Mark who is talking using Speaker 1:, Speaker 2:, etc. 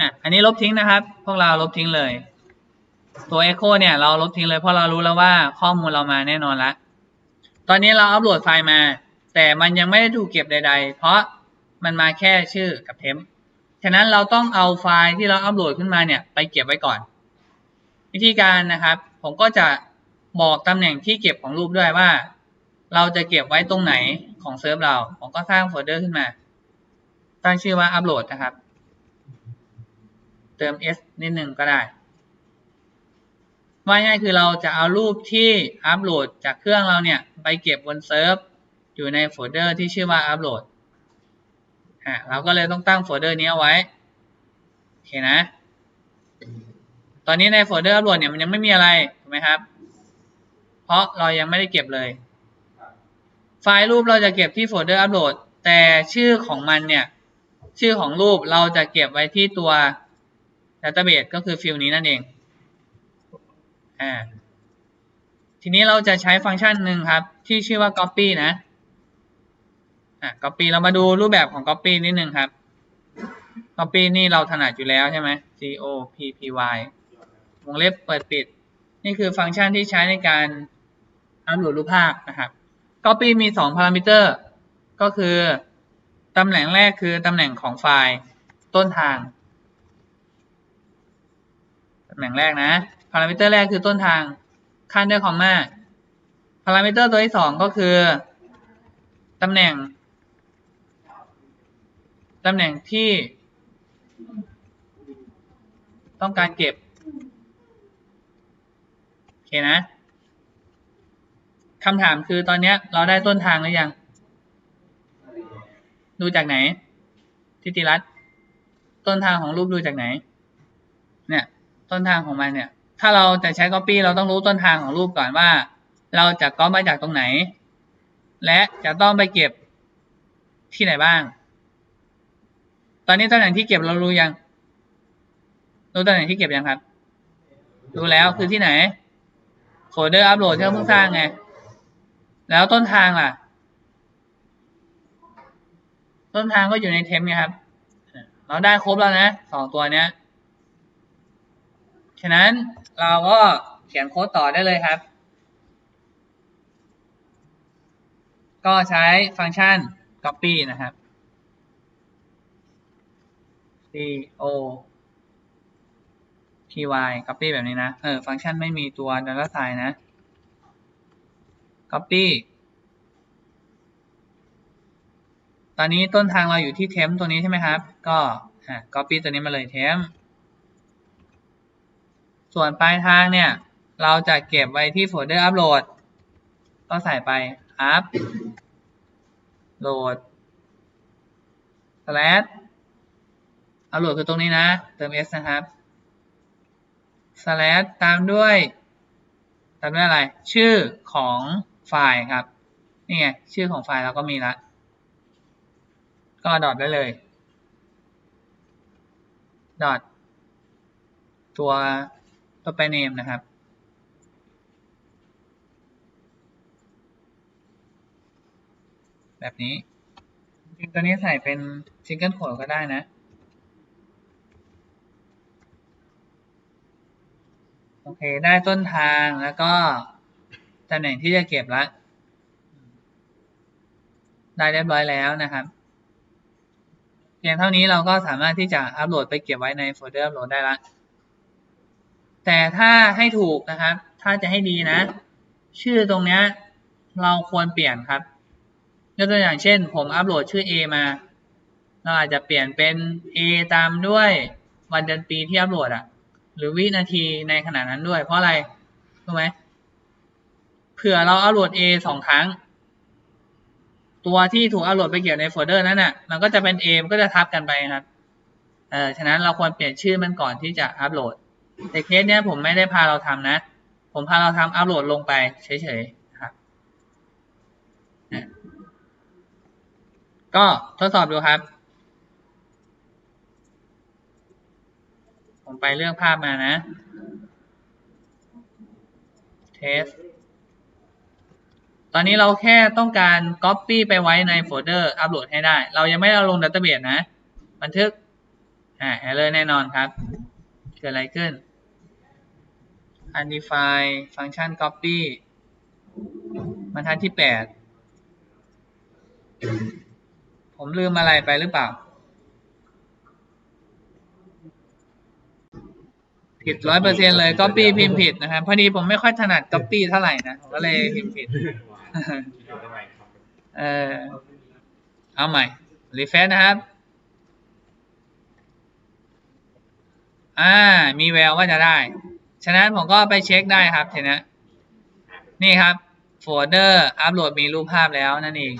Speaker 1: อะอันนี้ลบทิ้งนะครับ พวกเราลบทิ้งเลย ตัว Echo เนี่ยเราลบทิ้งเลยเพราะเรารู้แล้วว่าข้อมูลเรามาแน่นอนละ ตอนนี้เราอัปโหลดไฟล์มา แต่มันยังไม่ได้ถูกเก็บใด ๆ เพราะมันมาแค่ชื่อกับเทมป์ฉะนั้นเราต้องเอาไฟล์ที่เราอัปโหลดขึ้นมาเนี่ยไปเก็บไว้ก่อน วิธีการนะครับ ผมก็จะบอกตำแหน่งที่เก็บของรูปด้วยว่า เราจะเก็บไว้ตรงไหนของเซิร์ฟเรา ผมก็สร้างโฟลเดอร์ขึ้นมา ตั้งชื่อว่าอัปโหลดนะครับ เติม s นิดหนึ่งก็ได้ว่าง่ายคือเราจะเอารูปที่อัปโหลดจากเครื่องเราเนี่ย ไปเก็บบนเซิร์ฟอยู่ในโฟลเดอร์ที่ชื่อว่าอัปโหลดอะเราก็เลยต้องตั้งโฟลเดอร์นี้ไว้ โอเคนะ ตอนนี้ในโฟลเดอร์อัปโหลดเนี่ยมันยังไม่มีอะไรถูกไหมครับ เพราะเรายังไม่ได้เก็บเลย ไฟล์รูปเราจะเก็บที่โฟลเดอร์อัปโหลดแต่ชื่อของมันเนี่ย ชื่อของรูปเราจะเก็บไว้ที่ตัว database ก็คือฟิลนี้นั่นเองอ่าทีนี้เราจะใช้ฟังก์ชันหนึ่งครับ ที่ชื่อว่า copy นะอ่า copy เรามาดูรูปแบบของ copy นิดนึงครับ copy นี่เราถนัดอยู่แล้วใช่ไหม c o p p y วงเล็บเปิดปิด นี่คือฟังก์ชันที่ใช้ในการอัปโหลดรูปภาพนะครับ copy มีสองพารามิเตอร์ ก็คือ ตำแหน่งแรกคือตำแหน่งของไฟล์ต้นทางำแหน่งแรกนะ พารามิเตอร์แรกคือต้นทางขั้นด้วยคอมมา พารามิเตอร์ตัวที่สองก็คือตำแหน่งตำแหน่งที่ ต้องการเก็บ โอเคนะคำถามคือตอนนี้เราได้ต้นทางหรือยัง ดูจากไหน ทิติรัตต้นทางของรูปดูจากไหน เนี่ย ต้นทางของมันเนี่ย ถ้าเราจะใช้ copy เราต้องรู้ต้นทางของรูปก่อนว่า เราจะก๊อปมาจากตรงไหน และจะต้องไปเก็บที่ไหนบ้าง ตอนนี้ตำแหน่งที่เก็บเรารู้ยัง รู้ตำแหน่งที่เก็บยังครับ รู้แล้วคือที่ไหนโฟลเดอร์อัปโหลดที่เราเพิ่งสร้างไง แล้วต้นทางล่ะ ต้นทางก็อยู่ในเทมไงครับ เราได้ครบแล้วนะสองตัวเนี้ย ฉะนั้นเราก็เขียนโค้ดต่อได้เลยครับ ก็ใช้ฟังก์ชัน copy นะครับ c o p y copy แบบนี้นะ เออ ฟังก์ชันไม่มีตัว data sign นะ copy ตอนนี้ต้นทางเราอยู่ที่เทมตัวนี้ใช่ไหมครับ ก็อะ copy ตัวนี้มาเลยเทม ส่วนปลายทางเนี่ย เราจะเก็บไว้ที่โฟลเดอร์อัปโหลด ก็ใส่ไป up โหลด slash อัปโหลดคือตรงนี้นะ เติม s นะครับ slash ตามด้วยตามด้วยอะไร ชื่อของไฟล์ครับ นี่ไง ชื่อของไฟล์เราก็มีละ ก็ดอทได้เลยดอทตัว ตัวแปรเนมนะครับ แบบนี้ จริงตัวนี้ใส่เป็นซิงเกิลโคดก็ได้นะโอเค ได้ต้นทางแล้วก็ตำแหน่งที่จะเก็บละได้เรียบร้อยแล้วนะครับเพียงเท่านี้เราก็สามารถที่จะอัปโหลดไปเก็บไว้ในโฟลเดอร์อัปโหลดได้ละ แต่ถ้าให้ถูกนะครับ ถ้าจะให้ดีนะ ชื่อตรงเนี้ยเราควรเปลี่ยนครับยกตัวอย่างเช่น ผมอัปโหลดชื่อ A มา เราอาจจะเปลี่ยนเป็น A ตามด้วยวันเดือนปีที่อัปโหลดอะหรือวินาทีในขณะนั้นด้วย เพราะอะไรรู้ไหมเผื่อเราอัปโหลด A สองครั้ง ตัวที่ถูกอัปโหลดไปเกี่ยวในโฟลเดอร์นั้นน่ะ มันก็จะเป็น A มันก็จะทับกันไปครับ เออฉะนั้นเราควรเปลี่ยนชื่อมันก่อนที่จะอัปโหลด แต่เคสเนี้ยผมไม่ได้พาเราทำนะ ผมพาเราทำอัปโหลดลงไปเฉยๆนะครับ ก็ทดสอบดูครับ ผมไปเลือกภาพมานะ เทส ตอนนี้เราแค่ต้องการ Copy ไปไว้ในโฟลเดอร์อัปโหลดให้ได้ เรายังไม่เอาลงดัตเตอร์เบสนะ บันทึก อ่า error แน่นอนครับ กิดอะไรขึ้น undefined function copy บรรทัดที่แปดผมลืมอะไรไปหรือเปล่า ผิดร้อยเปอร์เซ็นเลย copy พิมพ์ผิดนะครับ พอดีผมไม่ค่อยถนัด copy เท่าไหร่นะ ผมก็เลยพิมพ์ผิด เออเอาใหม่ รีเฟซนะครับ อ่า มีแววว่าจะได้ ฉะนั้นผมก็ไปเช็คได้ครับเทีนี้นี่ครับ โฟลเดอร์อัปโหลดมีรูปภาพแล้วนั่นเอง